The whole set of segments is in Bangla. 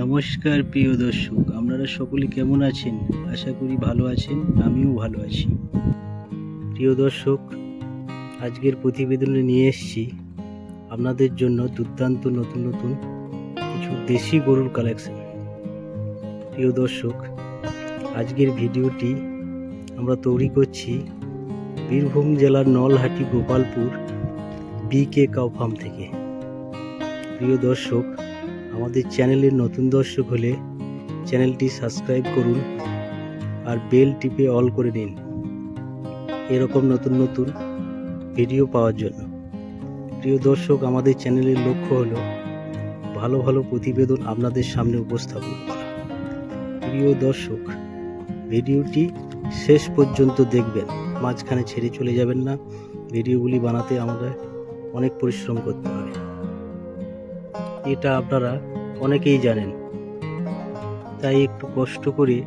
নমস্কার প্রিয় দর্শক, আপনারা সকলে কেমন আছেন? আশা করি ভালো আছেন, আমিও ভালো আছি। প্রিয় দর্শক, আজকের প্রতিবেদনে নিয়ে এসেছি আপনাদের জন্য দুর্দান্ত নতুন নতুন কিছু দেশি গরুর কালেকশন প্রিয় দর্শক, আজকের ভিডিওটি আমরা তৈরি করছি বীরভূম জেলার Nalhati Gopalpur BK cow farm থেকে। প্রিয় দর্শক আমাদের চ্যানেলের নতুন দর্শক হলে চ্যানেলটি সাবস্ক্রাইব করুন আর বেল টিপে অল করে নিন এরকম নতুন নতুন ভিডিও পাওয়ার জন্য। প্রিয় দর্শক, আমাদের চ্যানেলের লক্ষ্য হলো ভালো ভালো প্রতিবেদন আপনাদের সামনে উপস্থাপন করা। প্রিয় দর্শক, ভিডিওটি শেষ পর্যন্ত দেখবেন। মাঝখানে ছেড়ে চলে যাবেন না। ভিডিওগুলি বানাতে আমাদের অনেক পরিশ্রম করতে হয় এটা আপনারা অনেকেই জানেন। তাই একটু কষ্ট করে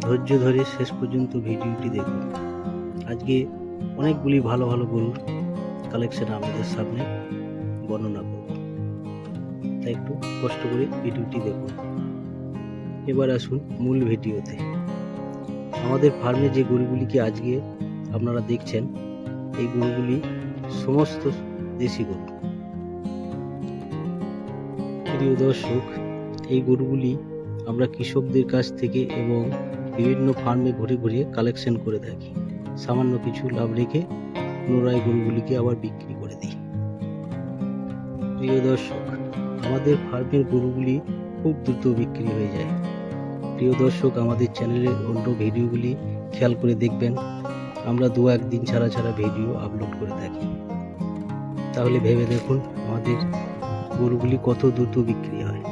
ধৈর্য ধরে শেষ পর্যন্ত ভিডিওটি দেখুন। আজকে অনেকগুলি ভালো ভালো গরুর কালেকশন আপনাদের সামনে বর্ণনা করব। তাই একটু কষ্ট করে ভিডিওটি দেখুন। এবার আসুন মূল ভিডিওতে। আমাদের ফার্মে যে গরুগুলিকে আজকে আপনারা দেখছেন, এই গরুগুলি সমস্ত দেশি গরু। প্রিয় দর্শক, এই গরুগুলি আমরা কৃষকদের কাছ থেকে এবং বিভিন্ন ফার্মে ঘুরে ঘুরে কালেকশন করে থাকি। সামান্য কিছু লাভ রেখে পুনরায় গরুগুলিকে আবার বিক্রি করে দিই। প্রিয় দর্শক, আমাদের ফার্মের গরুগুলি খুব দ্রুত বিক্রি হয়ে যায়। প্রিয় দর্শক, আমাদের চ্যানেলের অন্য ভিডিওগুলি খেয়াল করে দেখবেন। আমরা দু একদিন ছাড়া ছাড়া ভিডিও আপলোড করে থাকি। তাহলে ভেবে দেখুন, আমাদের গরুগুলি কত দ্রুত বিক্রি হয়।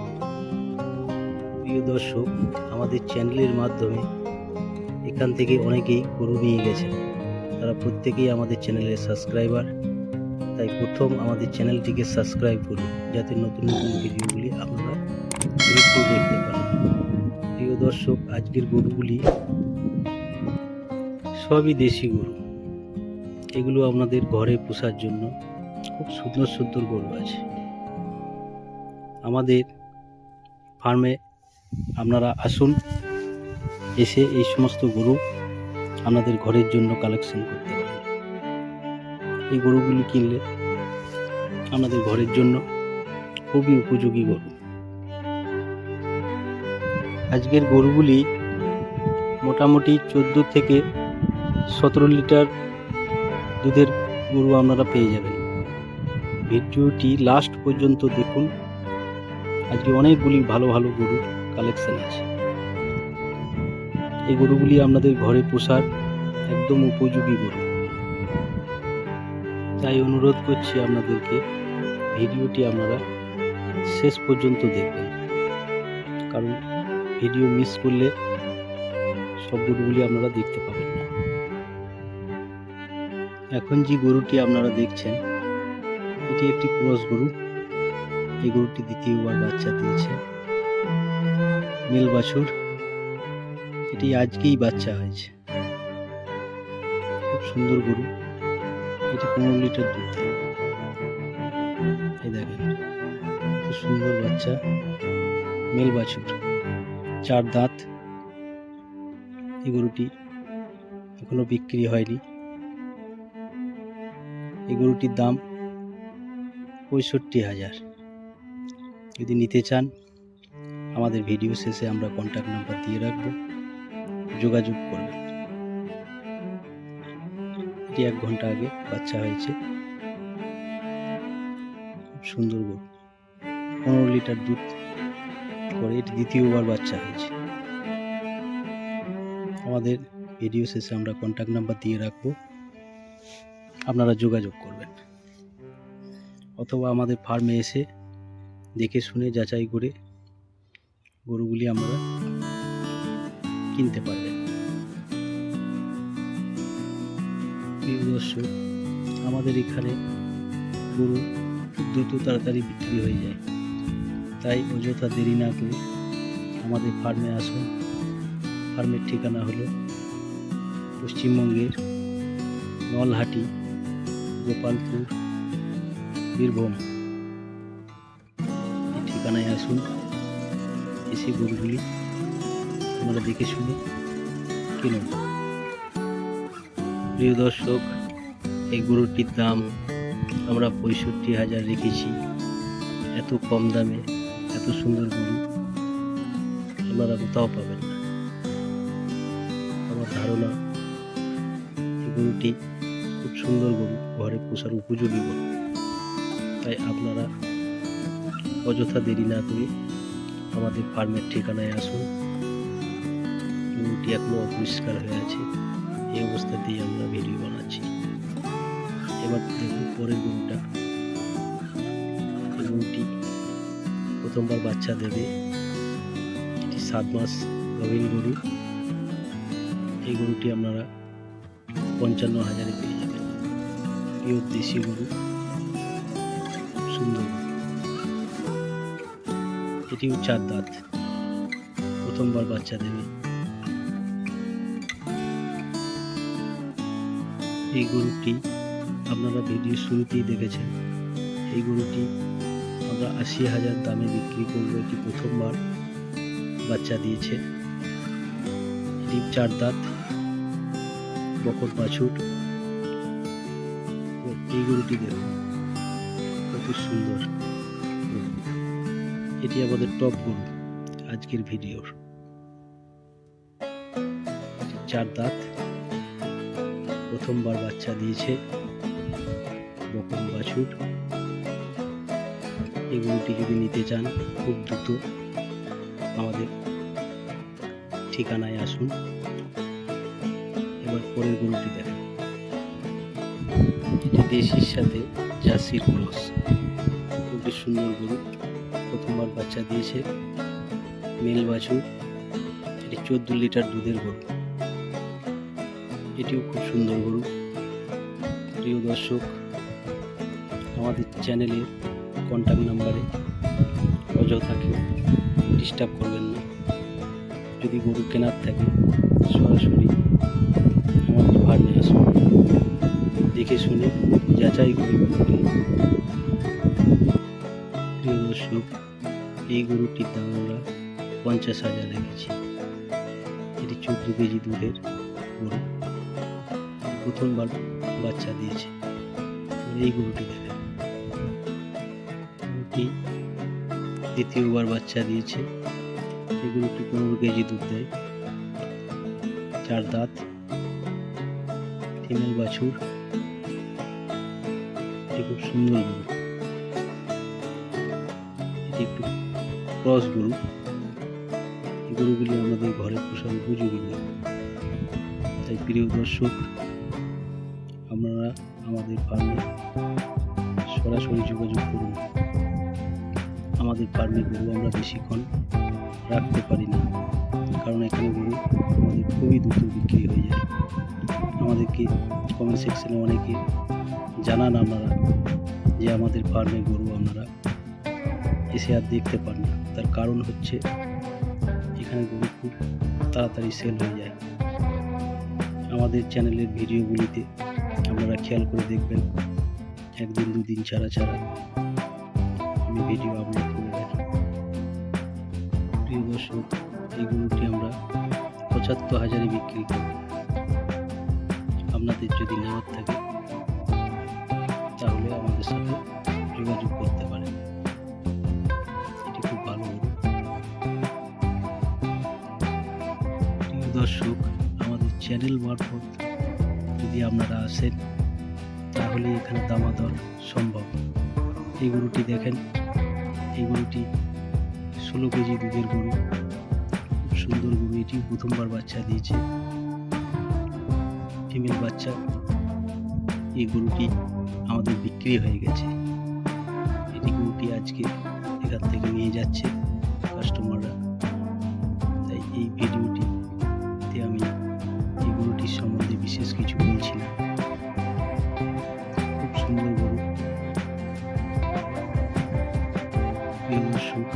প্রিয় দর্শক, আমাদের চ্যানেলের মাধ্যমে এখান থেকে অনেকেই গরু নিয়ে গেছেন। তারা প্রত্যেকেই আমাদের চ্যানেলের সাবস্ক্রাইবার। তাই প্রথম আমাদের চ্যানেলটিকে সাবস্ক্রাইব করুন, যাতে নতুন নতুন ভিডিওগুলি আপনারা দেখতে পারেন প্রিয় দর্শক, আজকের গরুগুলি সবই দেশি গরু। এগুলো আপনাদের ঘরে পোষার জন্য খুব সুন্দর সুন্দর গরু আছে। আমাদের ফার্মে আপনারা আসুন, এসে এই সমস্ত গরু আপনাদের ঘরের জন্য কালেকশন করতে পারেন। এই গরুগুলি কিনলে আপনাদের ঘরের জন্য খুবই উপযোগী গরু। আজকের গরুগুলি মোটামুটি চোদ্দ থেকে সতেরো লিটার দুধের গরু আপনারা পেয়ে যাবেন। ভিডিওটি লাস্ট পর্যন্ত দেখুন। আজকে অনেকগুলি ভালো ভালো গরু কালেকশন আছে। এই গরুগুলি আপনাদের ঘরে পোষার একদম উপযোগী গরু। তাই অনুরোধ করছি আপনাদেরকে, ভিডিওটি আপনারা শেষ পর্যন্ত দেখবেন। কারণ ভিডিও মিস করলে সব গরুগুলি আপনারা দেখতে পাবেন না। এখন যে গরুটি আপনারা দেখছেন, এটি একটি ক্রস গরু। এই গরুটি দ্বিতীয়বার বাচ্চা দিয়েছে। মেল বাছুর, এটি আজকেই বাচ্চা হয়েছে। খুব সুন্দর গরু। এটি পনেরো লিটার দুধ। এই দেখেন, খুব সুন্দর বাচ্চা। মেল বাছুর, চার দাঁত। এই গরুটি এখনও বিক্রি হয়নি। এই গরুটির দাম পঁয়ষট্টি হাজার। যদি নিতে চান, আমাদের ভিডিও শেষে আমরা কন্ট্যাক্ট নাম্বার দিয়ে রাখব। যোগাযোগ করবেন। এটি এক ঘণ্টা আগে বাচ্চা হয়েছে। খুব সুন্দর গরু। পনেরো লিটার দুধ করে এটি দ্বিতীয়বার বাচ্চা হয়েছে। আমাদের ভিডিও শেষে আমরা কন্ট্যাক্ট নাম্বার দিয়ে রাখব। আপনারা যোগাযোগ করবেন। অথবা আমাদের ফার্মে এসে দেখে শুনে যাচাই করে গরুগুলি আমরা কিনতে প্রিয় দর্শক, আমাদের এখানে গরু খুব দ্রুত তাড়াতাড়ি বিক্রি হয়ে যায়। তাই অযথা দেরি না করে আমাদের ফার্মে আসুন। ফার্মের ঠিকানা হলো পশ্চিমবঙ্গের নলহাটি, গোপালপুর, বীরভূম। ঠিকানায় আসুন। এসে গরুগুলি আমরা দেখে শুনে কিনুন প্রিয় দর্শক, এই গরুটির দাম আমরা পঁয়ষট্টি হাজার রেখেছি। এত কম দামে, এত সুন্দর গরু আপনারা কোথাও পাবেন না। আমার ধারণা, এই গরুটি খুব সুন্দর গরু, ঘরে পোষার উপযোগী গরু। তাই আপনারা অযথা দেরি না করে আমাদের ফার্মের ঠিকানায় আসুন। গরুটি এখনও অপরিষ্কার হয়ে আছে। এই অবস্থাতেই আমরা ভিডিও বানাচ্ছি। এবার দেখুন পরের গরুটা গরুটি প্রথমবার বাচ্চা দেবে। এটি সাত মাস নবীন গরু। এই গরুটি আপনারা পঞ্চান্ন হাজারে পেয়ে যাবেন। পিওর দেশি গরু। সুন্দর। এটিও চার দাঁত। প্রথমবার বাচ্চা দেবে। এই গরুটি আপনারা ভিডিও শুরুতেই দেখেছেন। এই গরুটি আমরা আশি হাজার দামে বিক্রি করব। এটি প্রথমবার বাচ্চা দিয়েছে। এটি চার দাঁত, বকর ও এই গরুটি দেখুন, কত সুন্দর। এটি আমাদের টপ গরু আজকের ভিডিওর। চার দাঁত, প্রথমবার বাচ্চা দিয়েছে, বকন বাছুর। এই গরুটি যদি নিতে চান, খুব দ্রুত আমাদের ঠিকানায় আসুন। এবার পরের গরুটি দেখেন। এটি দেশির সাথে জার্সির ক্রস। খুবই সুন্দর গরু। প্রথমবার বাচ্চা দিয়েছে মেল বাছুর। এটি চোদ্দ লিটার দুধের গরু। এটিও খুব সুন্দর গরু। প্রিয় দর্শক, আমাদের চ্যানেলের কন্ট্যাক্ট নাম্বারে অযথা কেউ ডিস্টার্ব করবেন না। যদি গরু কেনার থাকে, সরাসরি আমাদের ফার্মে আসুন। দেখে শুনে যাচাই করে দর্শক এই গরুটির দাম আমরা পঞ্চাশ হাজার রেখেছি। এটি চোদ্দ কেজি দুধের গরু। প্রথমবার বাচ্চা দিয়েছে। এই গরুটি দেখেন। গরুটি দ্বিতীয়বার বাচ্চা দিয়েছে। এই গরুটি পনেরো কেজি দুধ দেয়। চার দাঁত ফিমেল বাছুর। এটি খুব সুন্দর গরু। একটু ক্রস গরু। গরুগুলি আমাদের ঘরে পোষার উপযোগী গরু তাই প্রিয় দর্শক, আপনারা আমাদের ফার্মে সরাসরি যোগাযোগ করুন। আমাদের ফার্মে গরু আমরা বেশিক্ষণ রাখতে পারি না, কারণ এখানে গরু আমাদের খুবই দ্রুত বিক্রি হয়ে যায়। আমাদেরকে কমেন্ট সেকশনে অনেকে জানান আপনারা যে আমাদের ফার্মে গরু আপনারা এসে আর দেখতে পান না। তার কারণ হচ্ছে এখানে গরু খুব তাড়াতাড়ি সেল হয়ে যায়। আমাদের চ্যানেলের ভিডিওগুলিতে আপনারা খেয়াল করে দেখবেন। একদিন, দুদিন ছাড়া ছাড়া আমি ভিডিও আপলোড করে রাখি। প্রিয় দর্শক, এই গরুটি আমরা পঁচাত্তর হাজারে বিক্রি করি। আপনাদের যদি নেওয়ার থাকে, তাহলে আমাদের সাথে যোগাযোগ করতে পারেন। দর্শক, আমাদের চ্যানেল মারফত যদি আপনারা আসেন, তাহলে এখানে দামাদর সম্ভব। এই গরুটি দেখেন, এই গরুটি ষোলো কেজি দুধের গরু। খুব সুন্দর গরু, এটি প্রথমবার বাচ্চা দিয়েছে। ফিমেল বাচ্চা, এই গরুটি আমাদের বিক্রি হয়ে গেছে। এটি গরুটি আজকে এখান থেকে নিয়ে যাচ্ছে কাস্টমাররা। তাই এই ভিডিওটিতে বিশেষ কিছু বলছি না। খুব সুন্দর গরু দর্শক,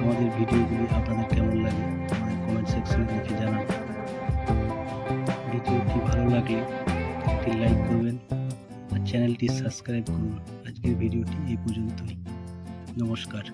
আমাদের ভিডিওগুলি আপনাদের কেমন লাগে আমাদের কমেন্ট সেকশনে লিখে জানান। ভিডিওটি ভালো লাগলে একটি লাইক করবেন আর চ্যানেলটি সাবস্ক্রাইব করুন। আজকের ভিডিওটি এই পর্যন্তই। নমস্কার।